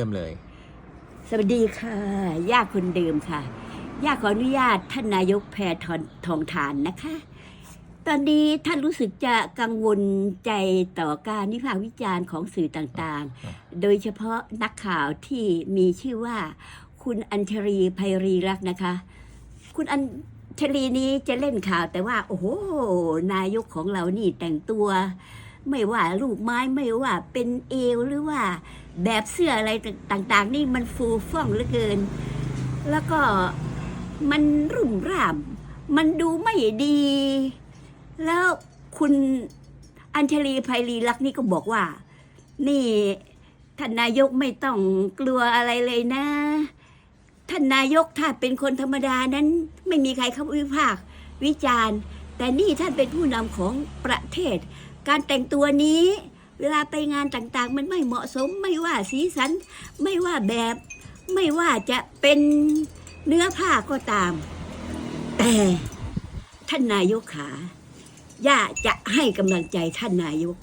เริ่มเลย สวัสดีค่ะย่าคนเดิมค่ะย่าขออนุญาตท่านนายกแพทองทองทานนะคะ ตอนนี้ท่านรู้สึกจะกังวลใจต่อการวิพากษ์วิจารณ์ของสื่อต่างๆ โดยเฉพาะนักข่าวที่มีชื่อว่า คุณอัญชรีไพรีรักษ์นะคะ คุณอัญชรีนี้จะเล่นข่าวแต่ว่า โอ้โห นายกของเรานี่แต่งตัว ไม่ว่าลูกไม้ไม่ว่าเป็นเอวหรือว่าแบบเสื้ออะไรต่างๆ นี่มันฟูฟ่องเหลือเกิน แล้วก็มันรุ่มร่าม มันดูไม่ดี แล้วคุณอัญชลีไพรีลักษณ์นี่ก็บอกว่า นี่ท่านนายกไม่ต้องกลัวอะไรเลยนะ ท่านนายกถ้าเป็นคนธรรมดานั้น ไม่มีใครเข้าวิพากษ์วิจารณ์ แต่นี่ท่านเป็นผู้นำของประเทศ การแต่งตัวนี้ เวลาไปงานต่างๆ มันไม่เหมาะสม ไม่ว่าสีสัน ไม่ว่าแบบ ไม่ว่าจะเป็นเนื้อผ้าก็ตาม แต่ท่านนายกขาย่าจะให้กำลังใจท่านนายก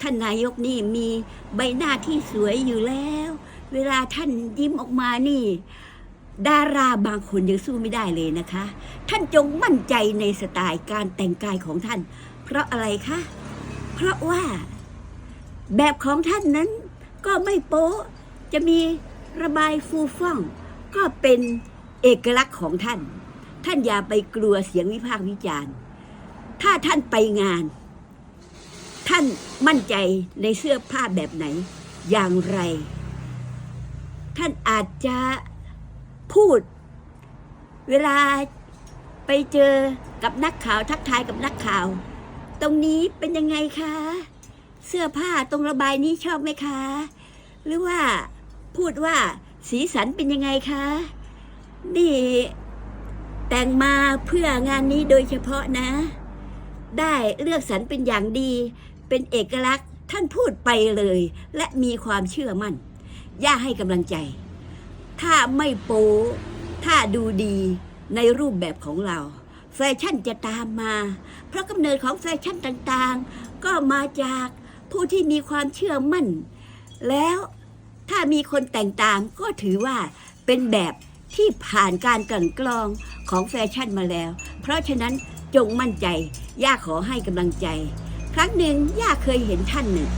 ท่านนายกนี่มีใบหน้าที่สวยอยู่แล้ว เวลาท่านยิ้มออกมานี่ ดาราบางคนยังสู้ไม่ได้เลยนะคะ ท่านจงมั่นใจในสไตล์การแต่งกายของท่าน เพราะอะไรคะ ราะว่า แบบของท่านนั้นก็ไม่โป๊ะจะมีระบายฟูฟ่อง ก็เป็นเอกลักษณ์ของท่าน ท่านอย่าไปกลัวเสียงวิพากษ์วิจารณ์ ถ้าท่านไปงาน ท่านมั่นใจในเสื้อผ้าแบบไหน อย่างไร ท่านอาจจะพูด เวลาไปเจอกับนักข่าวทักทายกับนักข่าว ตรงนี้เป็นยังไงคะ เสื้อผ้าตรงระบายนี้ชอบไหมคะ หรือว่าพูดว่าสีสันเป็นยังไงคะนี่แต่งมาเพื่องานนี้โดยเฉพาะนะ ได้เลือกสรรเป็นอย่างดี เป็นเอกลักษณ์ท่านพูดไปเลย และมีความเชื่อมั่น ย่าให้กำลังใจ ถ้าไม่โป๊ถ้าดูดีในรูปแบบของเรา แฟชั่นจะตามมา เพราะกำเนิดของแฟชั่นต่างๆ ก็มาจากผู้ที่มีความเชื่อมั่น แล้วถ้ามีคนแต่งตามก็ถือว่าเป็นแบบที่ผ่านการกลั่นกรองของแฟชั่นมาแล้ว เพราะฉะนั้นจงมั่นใจ ย่าขอให้กำลังใจ ครั้งหนึ่งย่าเคยเห็นท่านหนึ่ง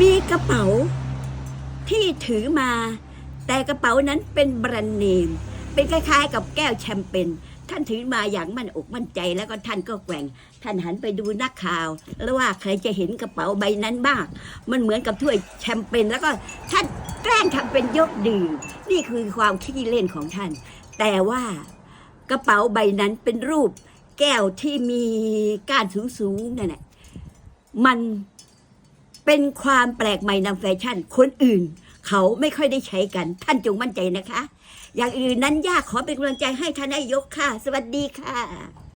มีกระเป๋าที่ถือมา แต่กระเป๋านั้นเป็นแบรนด์เนม เป็นคล้ายๆ กับแก้วแชมเปญ ท่านถือมาอย่างมั่นอกมั่นใจแล้วก็ท่านก็แกว่ง ท่านหันไปดูนักข่าว แล้วว่าใครจะเห็นกระเป๋าใบนั้นบ้าง มันเหมือนกับถ้วยแชมเปญแล้วก็ท่านแกล้งทำเป็นยกดื่มนี่คือความขี้เล่นของท่าน แต่ว่ากระเป๋าใบนั้นเป็นรูปแก้วที่มีก้านสูงๆนั่นแหละมันเป็นความแปลกใหม่นำแฟชั่นคนอื่น เขาไม่ค่อยได้ใช้กัน ท่านจงมั่นใจนะคะ อย่างอื่นนั้นยากขอเป็นกำลังใจให้ท่านนายกค่ะ สวัสดีค่ะ